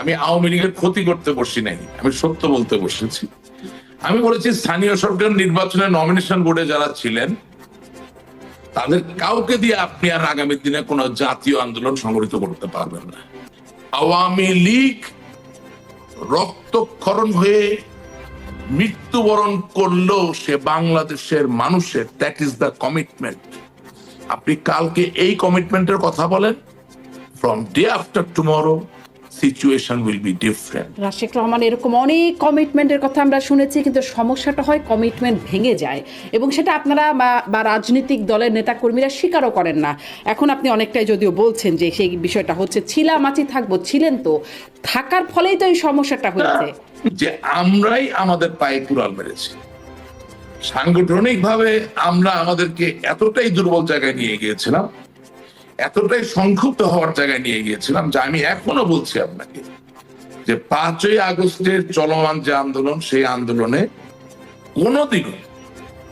আমি আওয়ামী লীগের ক্ষতি করতে বসি নাই, আমি সত্য বলতে বসেছি। আমি বলেছি, স্থানীয় সরকার নির্বাচনে নমিনেশন বোর্ডে যারা ছিলেন, তাদের কাউকে দিয়ে আপনি আর আগামী দিনে কোনো জাতীয় আন্দোলন সংগঠিত করতে পারবেন না। আওয়ামী লীগ রক্তক্ষরণ হয়ে মৃত্যুবরণ করলেও সে বাংলাদেশের মানুষের দ্যাট ইজ দ্য কমিটমেন্ট আপনি কালকে এই কমিটমেন্টের কথা বলেন from day after tomorrow situation will be different Rashek Rahman এরকম অনেক কমিটমেন্টের কথা আমরা শুনেছি কিন্তু সমস্যাটা হয় কমিটমেন্ট ভেঙে যায়। এবং সেটা আপনারা বা- রাজনৈতিক দলের নেতাকর্মীরা স্বীকারও করেন না। এখন আপনি অনেকটাই যদিও বলছেন যে সেই বিষয়টা হচ্ছে ছিলাম আছি থাকব ছিলেন তো। থাকার ফলেই তো এই সমস্যাটা হয়েছে। যে আমরাই আমাদের পায়ে কুড়াল মেরেছি। সাংগঠনিক ভাবে আমরা আমাদেরকে এতটাই দুর্বল জায়গায় নিয়ে গিয়েছিলাম এতটাই সংক্ষুব্ধ হওয়ার জায়গায় নিয়ে গিয়েছিলাম যে আমি এখনও বলছি আপনাকে যে পাঁচই আগস্টের চলমান যে আন্দোলন সেই আন্দোলনে কোনোদিনও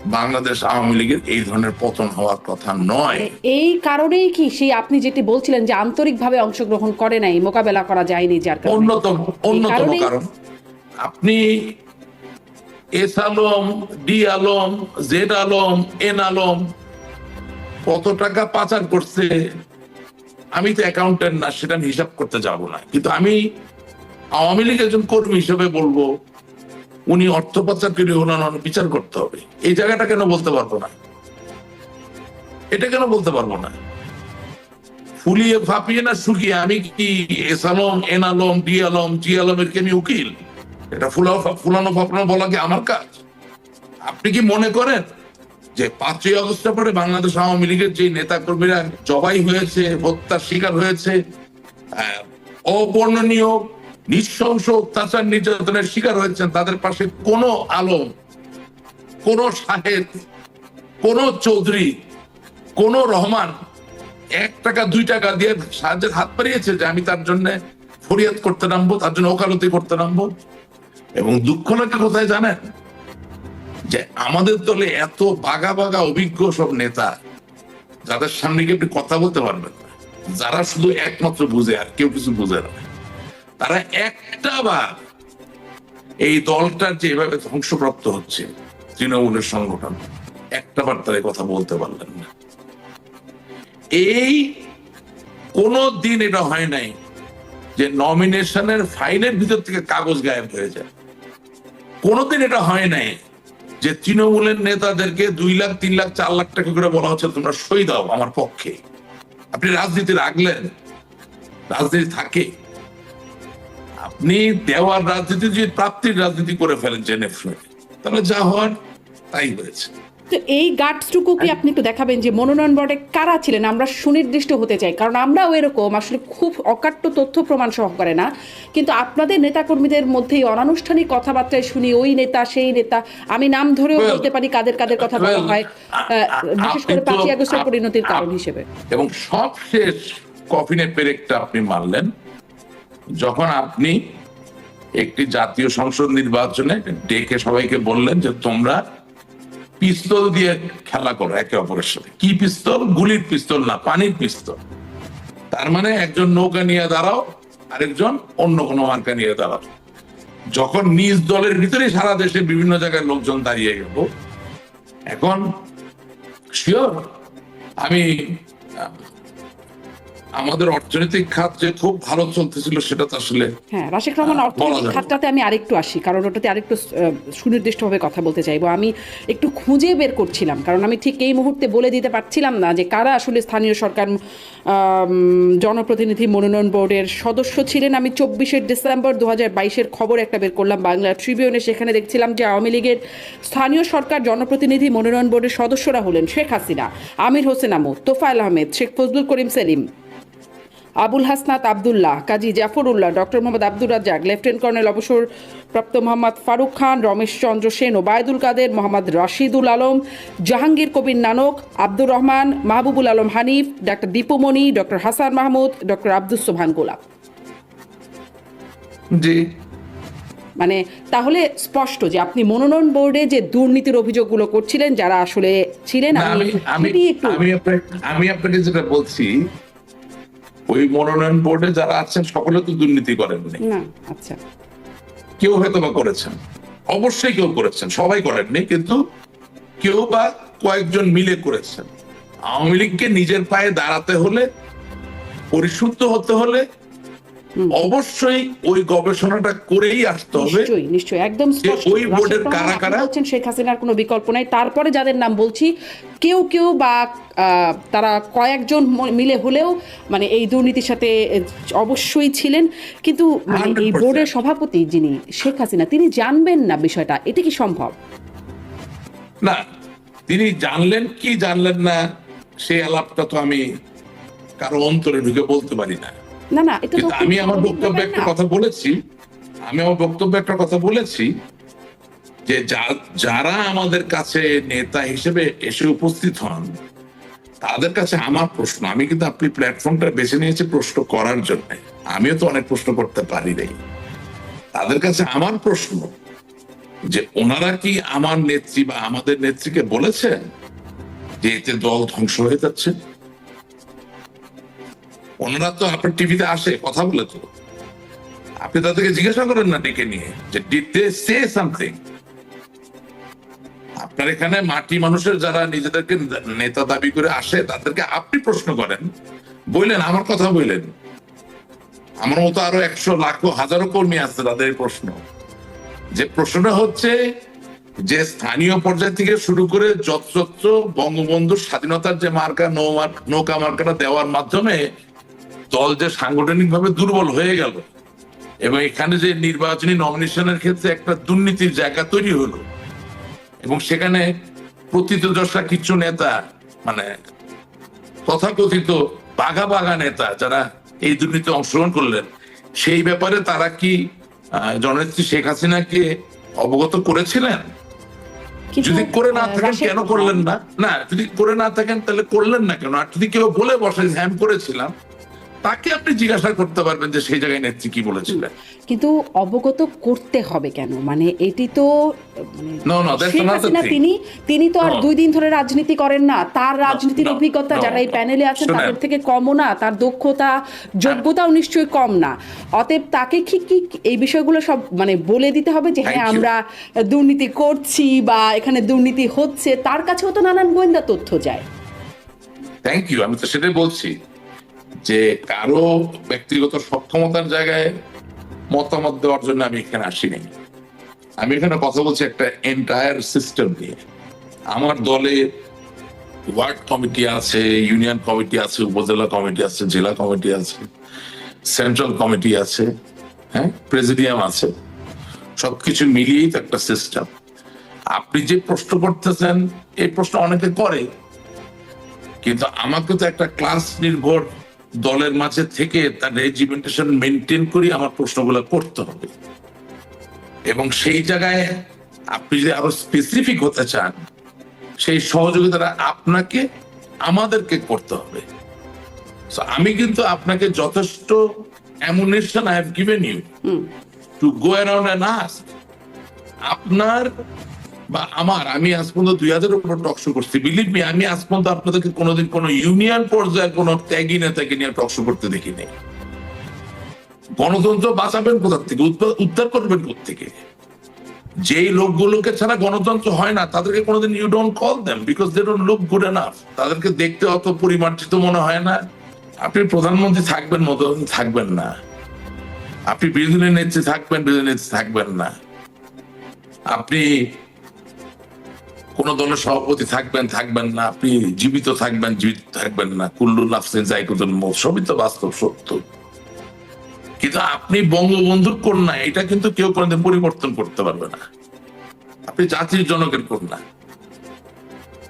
বাংলাদেশ আওয়ামী লীগের এই ধরনের পতন হওয়ার কথা নয়। এই কারণেই কি সেই আপনি যেটি বলছিলেন যে আন্তরিকভাবে অংশগ্রহণ করে নাই মোকাবেলা করা যায়নি যার অন্যতম অন্যতম কারণ আপনি S Alam D Alam Z Alam N Alam কত টাকা পাচার করছে? আমি তো অ্যাকাউন্টেন্ট না, সেটা হিসাব করতে যাব না। কিন্তু আমি আওয়ামী লীগ একজন কর্মী হিসেবে বলব, উনি অর্থ পাচারকারী হলেন বিচার করতে হবে। এই জায়গাটা কেন বলতে পারব না? এটা কেন বলতে পারব না? ফুলিয়ে ফাঁপিয়ে না শুকিয়ে, আমি কি S Alam, N Alam, D Alam, G আলমের কি আমি উকিল? এটা ফুলানো ফাপানো বলা কি আমার কাজ? আপনি কি মনে করেন? যে পাঁচই আগস্টের পরে বাংলাদেশ আওয়ামী লীগের যে নেতা কর্মীরা জবাই হয়েছে, হত্যার শিকার হয়েছে অবর্ণনীয় নৃশংস অত্যাচার নির্যাতনের শিকার হয়েছেন, তাদের পাশে কোনো আলম, কোন সাহেব কোন চৌধুরী, কোন রহমান এক টাকা, দুই টাকা দিয়ে সাহায্যের হাত বাড়িয়েছে যে আমি তার জন্য ফরিয়াদ করতে নামবো, তার জন্য ওকালতি করতে নামবো। এবং দুঃখ লাগে কোথায় জানেন? যে আমাদের দলে এত বাগা বাগা অভিজ্ঞ সব নেতা, যাদের সামনে গিয়ে আপনি কথা বলতে পারবেন না, যারা শুধু একমাত্র বুঝে আর কেউ কিছু বুঝে না। তারা একটা বার এই দলটার যেভাবে ধ্বংসপ্রাপ্ত হচ্ছে, তৃণমূলের সংগঠন, একটা বার তারা কথা বলতে পারলেন না। এই কোন দিন এটা হয় নাই যে নমিনেশনের ফাইলের ভিতর থেকে কাগজ গায়েব হয়ে যায়। কোনদিন এটা হয় নাই যে তৃণমূলের নেতাদেরকে দুই লাখ, তিন লাখ, চার লাখ টাকা করে বলা হচ্ছে, তোমরা সই দাও আমার পক্ষে। আপনি রাজনীতি রাখলেন। রাজনীতি থাকে। আপনি দেওয়ার রাজনীতি যদি প্রাপ্তির রাজনীতি করে ফেলেন, জেনে ফেলে তাহলে যা হওয়ার তাই হয়েছে। তো এই গার্ডসটুকু কি আপনি একটু দেখাবেন যে মনোনয়ন বোর্ডে কারা ছিলেন? আমরা সুনির্দিষ্ট হতে চাই কারণ আমরাও এরকম আসলে খুব অকাট্য তথ্য প্রমাণ সহকারে না। কিন্তু আপনাদের নেতাকর্মীদের মধ্যেই অনানুষ্ঠানিক কথাবার্তায় শুনি ওই নেতা সেই নেতা আমি নাম ধরেও বলতে পারি কাদের কাদের কথা বলা হয় বিশেষ করে পাঁচই আগস্টের পরিণতির কারণ হিসেবে। এবং সবশেষ কফিনের পেরেকটা আপনি মারলেন যখন আপনি একটি জাতীয় সংসদ নির্বাচনে ডেকে সবাইকে বললেন যে তোমরা পিস্তল দিয়ে খেলা করো, একে অপরের সাথে। কি পিস্তল? গুলির পিস্তল না, পানির পিস্তল। তার মানে একজন নৌকা নিয়ে দাঁড়াও, আরেকজন অন্য কোনো মার্কা নিয়ে দাঁড়াও। যখন নিজ দলের ভিতরে সারা দেশে বিভিন্ন জায়গায় লোকজন দাঁড়িয়ে গেল, এখন শিওর আমি আমাদের অর্থনৈতিক খাত যে খুব ভালো চলতেছিল সেটা তো আসলে হ্যাঁ রাশিক রহমান অর্থনৈতিক খাতটাতে আমি আরেকটু আসি কারণ ওটাতে আরেকটু সুনির্দিষ্টভাবে কথা বলতে চাইব। আমি একটু খুঁজে বের করছিলাম কারণ আমি ঠিক এই মুহূর্তে বলে দিতে পারছিলাম না যে কারা আসলে স্থানীয় সরকার জনপ্রতিনিধি মনোনয়ন বোর্ডের সদস্য ছিলেন। আমি চব্বিশে ডিসেম্বর দু হাজার বাইশের খবর একটা বের করলাম বাংলা ট্রিবিউনে সেখানে দেখছিলাম যে আওয়ামী লীগের স্থানীয় সরকার জনপ্রতিনিধি মনোনয়ন বোর্ডের সদস্যরা হলেন Sheikh Hasina Amir Hossain Amu Tofail Ahmed Sheikh Fazlul Karim Selim. Abul Hasnat Abdullah Kazi Jafrullah doctor Mohammad Abdur Razzaque lieutenant colonel অবসরপ্রাপ্ত Mohammad Faruk Khan Ramesh Chandra Sen Obaidul Quader Mohammad Rashidul Alam Jahangir Kabir Nanak Abdur Rahman Mahbubul Alam Hanif doctor Dipu Moni doctor Hasan Mahmud doctor Abdus Sobhan Golap. জি। মানে তাহলে স্পষ্ট যে আপনি মনোনয়ন বোর্ডে যে দুর্নীতির অভিযোগগুলো করছিলেন যারা আসলে ছিলেন আমি আমি আপনাকে যেটা বলছি ওই মনোনয়ন বোর্ডে যারা আছেন সকলে তো দুর্নীতি করেননি। আচ্ছা। কেউ হয়তো বা করেছেন। অবশ্যই কেউ করেছেন সবাই করেননি কিন্তু কেউ বা কয়েকজন মিলে করেছেন। আওয়ামী লীগকে নিজের পায়ে দাঁড়াতে হলে পরিশুদ্ধ হতে হলে। অবশ্যই ওই গবেষণাটা করেই আসতে হবে নিশ্চয়ই নিশ্চয়ই একদম স্পষ্ট। ওই বোর্ডের কারা কারা? বলছেন শেখ হাসিনার কোনো বিকল্প নাই। তারপরে যাদের নাম বলছি কেউ কেউ বা তারা কয়েকজন মিলে হলেও মানে এই দুর্নীতির সাথে অবশ্যই ছিলেন। কিন্তু মানে এই বোর্ডের সভাপতি যিনি শেখ হাসিনা তিনি জানবেন না বিষয়টা। এটা কি সম্ভব? না তিনি জানলেন কি জানলেন না সেই আলাপটা তো আমি কারও অন্তরে ঢুকে বলতে পারি না। না না এটা আমি আমার বক্তব্যে একটা কথা বলেছি আমি আমার বক্তব্যে একটা কথা বলেছি যে যারা আমাদের কাছে নেতা হিসেবে এসে উপস্থিত হন তাদের কাছে আমার প্রশ্ন আমি কিন্তু আপনি প্ল্যাটফর্মটা বেছে নিয়েছি প্রশ্ন করার জন্য। আমিও তো অনেক প্রশ্ন করতে পারি নাই। তাদের কাছে আমার প্রশ্ন যে ওনারা কি আমার নেত্রী বা আমাদের নেত্রীকে বলেছেন যে এতে দল ধ্বংস হয়ে যাচ্ছে? ওনারা তো আপনার টিভিতে আসে, কথা বলে তো। আপনি তাদেরকে জিজ্ঞাসা করেন না ডেকে নিয়ে, যে ডিড দে সে সামথিং আপনার এখানে মাটি মানুষের যারা নিজেদেরকে নেতা দাবি করে আসে, তাদেরকে আপনি প্রশ্ন করেন, বললেন, আমার কথা বললেন। আমার মতো আরও একশো লাখো, হাজারো কর্মী আছে তাদের প্রশ্ন। যে প্রশ্নটা হচ্ছে যে স্থানীয় পর্যায় থেকে শুরু করে যত্রত্র বঙ্গবন্ধুর স্বাধীনতার যে মার্কা নৌকা মার্কাটা দেওয়ার মাধ্যমে দল যে সাংগঠনিক ভাবে দুর্বল হয়ে গেল এবং এখানে যে নির্বাচনী নমিনেশনের ক্ষেত্রে একটা দুর্নীতির জায়গা তৈরি হলো এবং সেখানে প্রতীতদশা কিছু নেতা মানে তথাকথিত বাঘা বাঘা নেতা যারা এই দুর্নীতিতে অংশগ্রহণ করলেন সেই ব্যাপারে তারা কি জননেত্রী শেখ হাসিনাকে অবগত করেছিলেন? যদি করে না থাকেন কেন করলেন না? না যদি করে না থাকেন তাহলে করলেন না কেন? আর যদি কেউ বলে বসে হ্যাম করেছিলাম। তাকে আপনি জিজ্ঞাসা করতে পারবেন যে সেই জায়গায় নেত্রী কি বলেছিলেন কিন্তু অবগত করতে হবে কেন? মানে এটি তো মানে. তিনি তিনি তো আর দুই দিন ধরে রাজনীতি করেন না। তার রাজনীতির অভিজ্ঞতা যারা এই প্যানেলে আছেন তাদের থেকে কমও না। তার দক্ষতা যোগ্যতাও নিশ্চয়ই কম না। অতএব তাকে কি কি এই বিষয়গুলো সব মানে বলে দিতে হবে যে হ্যাঁ আমরা দুর্নীতি করছি বা এখানে দুর্নীতি হচ্ছে। তার কাছেও তো নানান গোয়েন্দা তথ্য যায়। থ্যাংক ইউ আমি তো সেটাই বলছি। যে কারও ব্যক্তিগত সক্ষমতার জায়গায় মতামত দেওয়ার জন্য আমি এখানে আসিনি। আমি এখানে কথা বলছি একটা এন্টায়ার সিস্টেম নিয়ে। আমার দলে ওয়ার্ড কমিটি আছে, ইউনিয়ন কমিটি আছে, উপজেলা কমিটি আছে, জেলা কমিটি আছে, সেন্ট্রাল কমিটি আছে হ্যাঁ প্রেসিডিয়াম আছে। সবকিছু মিলিয়েই তো একটা সিস্টেম আপনি যে প্রশ্ন করতেছেন, এই প্রশ্ন অনেকে করে। কিন্তু আমাকে তো একটা ক্লাস নির্ভর দলের মাঝে থেকে তার রেজিমেন্টেশন মেনটেন করে আমার প্রশ্নগুলো করতে হবে। এবং সেই জায়গায় আপনি যদি আরও স্পেসিফিক হতে চান সেই সহযোগিতাটা আপনাকে আমাদেরকে করতে হবে। আমি কিন্তু আপনাকে যথেষ্ট ammunition I have given you to go around and ask আপনার বা আমার, আমি আজ পর্যন্ত দুই হাজারের উপর টকশো করছি। বিলিভ মি আমি আজ পর্যন্ত আপনাদেরকে কোনোদিন কোনো ইউনিয়ন পর্যায়ে কোনো ত্যাগী নেতাকে নিয়ে টকশো করতে দেখিনি। গণতন্ত্র বাঁচাবেন কোথার থেকে? উদ্ধার করবেন থেকে যেই লোকগুলোকে ছাড়া গণতন্ত্র হয় না, তাদেরকে কোনোদিন you don't call them because they don't look good enough তাদেরকে দেখতে অত পরিমার্জিত মনে হয় না। আপনি প্রধানমন্ত্রী থাকবেন মতো থাকবেন না। আপনি বিরোধী নেত্রী থাকবেন, বিরোধী নেত্রী থাকবেন না। আপনি কোন দলের সভাপতি থাকবেন থাকবেন না, আপনি জীবিত থাকবেন জীবিত থাকবেন না, কুল্লু নাফসিন জাইকুদুল মৌত সবই তো বাস্তব সত্য। কিন্তু আপনি বঙ্গবন্ধুর কন্যা, এটা কিন্তু কেউ কোনোদিন পরিবর্তন করতে পারবে না। আপনি জাতির জনকের কন্যা।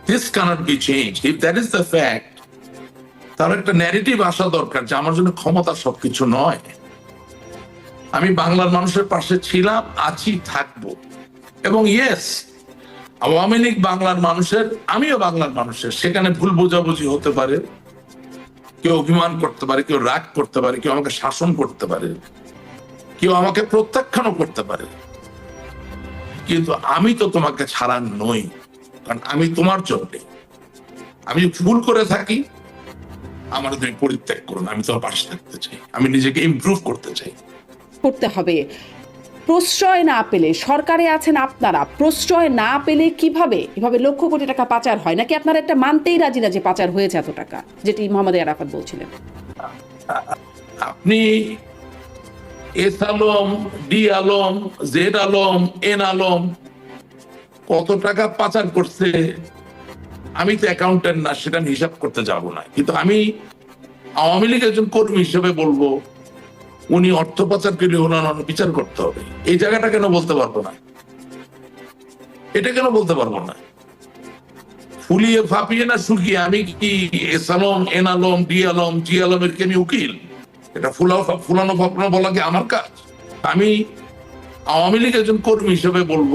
This cannot be change if that is the fact তার একটা ন্যারেটিভ আসা দরকার যে আমার জন্য ক্ষমতা সবকিছু নয়। আমি বাংলার মানুষের পাশে ছিলাম, আছি, থাকব। এবং ইয়েস আওয়ামী লীগ বাংলার মানুষের, আমিও বাংলার মানুষের। সেখানে ভুল বোঝাবুঝি হতে পারে, কেউ অভিমান করতে পারে, কেউ রাগ করতে পারে, কেউ আমাকে শাসন করতে পারে, কেউ আমাকে প্রত্যাখ্যানও করতে পারে। কিন্তু আমি তো তোমাকে ছাড়া নই, কারণ আমি তোমার জন্য। আমি ভুল করে থাকি, আমার তুমি পরিত্যাগ করুন আমি তোমার পাশে থাকতে চাই, আমি নিজেকে ইমপ্রুভ করতে চাই। করতে হবে। প্রশ্রয় না পেলে, সরকারে আছেন আপনারা, প্রশ্রয় না পেলে কীভাবে? এভাবে লক্ষ কোটি টাকা পাচার হয় নাকি আপনারা একটা মানতেই রাজি না যে পাচার হয়েছে এত টাকা? যেটি মোহাম্মদ আরাফাত বলছিলেন। আপনি S Alam, D Alam, Z Alam, N Alam কত টাকা পাচার করছে? আমি তো অ্যাকাউন্টেন্ট না, সেটা হিসাব করতে যাব না। কিন্তু আমি আওয়ামী লীগের একজন কর্মী হিসেবে বলব উনি অর্থ পাচার করলে ওনার বিচার করতে হবে। এই জায়গাটা কেন বলতে পারব না? এটা কেন বলতে পারব না? ফুলিয়ে ফাঁপিয়ে না শুকিয়ে আমি কি S Alam N Alam D Alam G আলমের আমি উকিল? এটা ফুলাও ফুলানো ফাপড়ানো বলা কি আমার কাজ? আমি আওয়ামী লীগ একজন কর্মী হিসেবে বলব,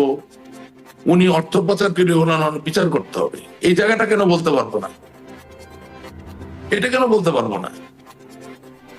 উনি অর্থ পাচার করে ওনার বিচার করতে হবে। এই জায়গাটা কেন বলতে পারব না? এটা কেন বলতে পারব না?